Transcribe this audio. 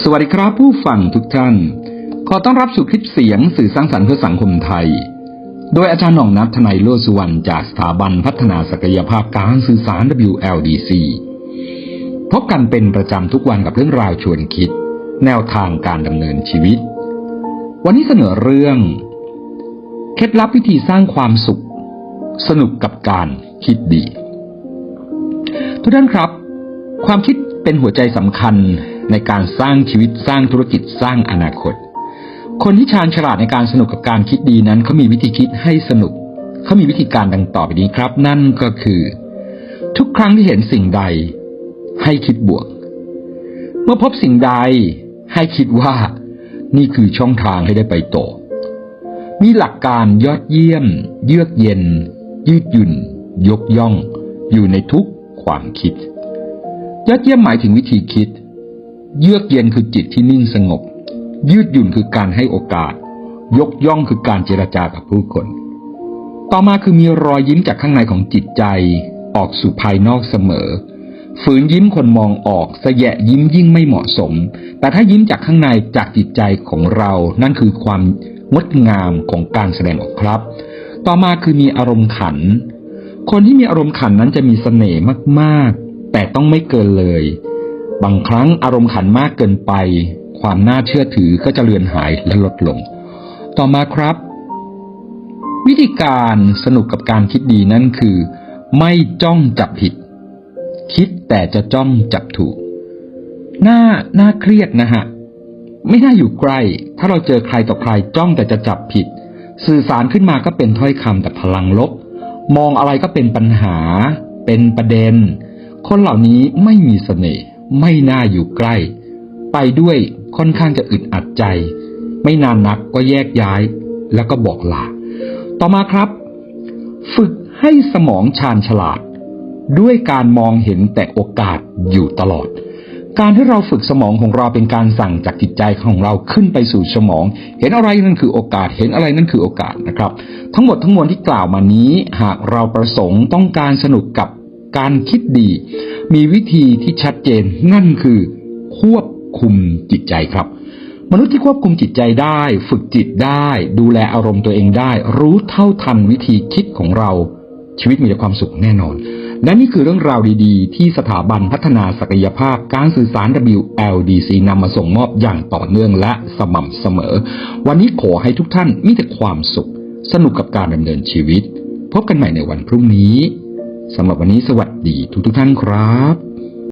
สวัสดีครับผู้ฟังทุกท่าน ขอต้อนรับสู่คลิปเสียงสื่อสร้างสรรค์เพื่อสังคมไทย โดยอาจารย์หน่องนัททนายโลสุวรรณจากสถาบันพัฒนาศักยภาพการสื่อสาร WLDC พบกันเป็นประจำทุกวันกับเรื่องราวชวนคิด แนวทางการดำเนินชีวิต วันนี้เสนอเรื่อง เคล็ดลับวิธีสร้างความสุข สนุกกับการคิดดี ทุกท่านครับ ความคิดเป็นหัวใจสำคัญ ในการสร้างชีวิตสร้างธุรกิจสร้างอนาคต คนที่ชาญฉลาดในการสนุกกับการคิดดีนั้นเขามีวิธีคิดให้สนุกเขามีวิธีการดังต่อไปนี้ครับ นั่นก็คือ ทุกครั้งที่เห็นสิ่งใด ให้คิดบวก เมื่อพบสิ่งใด ให้คิดว่า นี่คือช่องทางให้ได้ไปโตมีหลักการยอดเยี่ยม เยือกเย็น ยืดหยุ่น ยกย่อง อยู่ในทุกความคิด ยอดเยี่ยมหมายถึงวิธีคิด เยือกเย็นคือจิตที่นิ่งสงบ ยืดหยุ่นคือการให้โอกาส ยกย่องคือการเจรจากับผู้คน ต่อมาคือมีรอยยิ้มจากข้างในของจิตใจ ออกสู่ภายนอกเสมอ ฝืนยิ้มคนมองออกสะแยะยิ้มยิ่งไม่เหมาะสม แต่ถ้ายิ้มจากข้างในจากจิตใจของเรา นั่นคือความงดงามของการแสดงออกครับ ต่อมาคือมีอารมณ์ขัน คนที่มีอารมณ์ขันนั้นจะมีเสน่ห์มาก ๆ แต่ต้องไม่เกินเลย บางครั้งอารมณ์ขันมากเกินไป ความน่าเชื่อถือก็จะเลือนหายและลดลง ต่อมาครับ วิธีการสนุกกับการคิดดีนั่นคือ ไม่จ้องจับผิด คิดแต่จะจ้องจับถูกน่าน่าเครียดนะฮะ ไม่น่าอยู่ใกล้ ถ้าเราเจอใครต่อใครจ้องแต่จะจับผิด สื่อสารขึ้นมาก็เป็นถ้อยคำแต่พลังลบ มองอะไรก็เป็นปัญหา เป็นประเด็น คนเหล่านี้ไม่มีเสน่ห์ ไม่น่าอยู่ใกล้ ไปด้วยค่อนข้างจะอึดอัดใจ ไม่นานนักก็แยกย้ายแล้วก็บอกลา ต่อมาครับ ฝึกให้สมองชาญฉลาด ด้วยการมองเห็นแต่โอกาสอยู่ตลอด การที่เราฝึกสมองของเราเป็นการสั่งจากจิตใจของเราขึ้นไปสู่สมอง เห็นอะไรนั่นคือโอกาส เห็นอะไรนั่นคือโอกาสนะครับ ทั้งหมดทั้งมวลที่กล่าวมานี้ หากเราประสงค์ต้องการสนุกกับ การคิดดี มีวิธีที่ชัดเจนนั่นคือ ควบคุมจิตใจครับ มนุษย์ที่ควบคุมจิตใจได้ ฝึกจิตได้ ดูแลอารมณ์ตัวเองได้ รู้เท่าทันวิธีคิดของเรา ชีวิตมีแต่ความสุขแน่นอน และนี่คือเรื่องราวดีๆ ที่สถาบันพัฒนาศักยภาพการสื่อสาร WLDC นำมาส่งมอบอย่างต่อเนื่องและสม่ำเสมอ วันนี้ขอให้ทุกท่านมีแต่ความสุข สนุกกับการดำเนินชีวิต พบกันใหม่ในวันพรุ่งนี้ สำหรับวันนี้สวัสดีทุกทุกท่านครับ